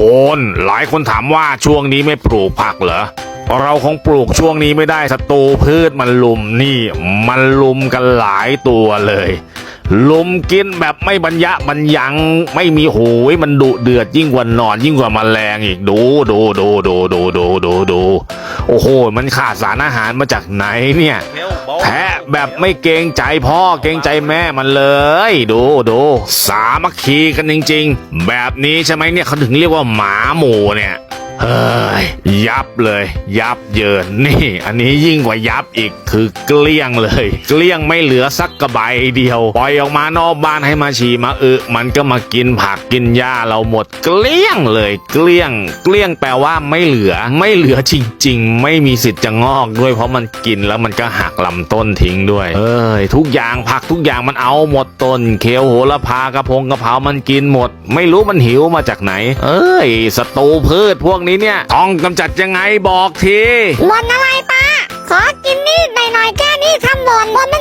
คนหลายคนถามว่าช่วงนี้ไม่ปลูกผักเหรอเราคงปลูกช่วงนี้ไม่ได้ศัตรูพืชมันลุมนี่ มันลุมกันหลายตัวเลย ลุมกินแบบไม่บรรยะบรรยัง ไม่มีหูยมันดุเดือดยิ่งกว่านอนยิ่งกว่าแมลงอีกดูดูดูดูดูดูดูดูโอ้โห มันขาดสารอาหารมาจากไหนเนี่ยแพะแบบไม่เกรงใจพ่อเกรงใจแม่มันเลย ดูดูสามัคคีกันจริง ๆ แบบนี้ใช่ไหมเนี่ยเขาถึงเรียกว่าหมาหมู่เนี่ย เฮ้ยยับเลย ยับเยินนี่ อันนี้ยิ่งกว่ายับอีกคือเกลี้ยงเลย เกลี้ยงไม่เหลือสักกระใบเดียวปล่อยออกมานอกบ้านให้มาฉี่มาอึมันก็มากินผักกินหญ้าเราหมดเกลี้ยงเลย เกลี้ยง เกลี้ยงแปลว่าไม่เหลือไม่เหลือจริง ๆ ไม่มีสิทธิ์จะงอกด้วยเพราะมันกินแล้วมันก็หักลำต้นทิ้งด้วย เอ้ยทุกอย่างผักทุกอย่างมันเอาหมดต้นเขียวโหระพากระพงกระเพรามันกินหมด ไม่รู้มันหิวมาจากไหน เอ้ยศัตรูพืชพวกนี้นี้เนี่ย ต้องกำจัดยังไงบอกที หล่นอะไรปะขอกินนี่หน่อยๆแค่นี้ทำหล่นบน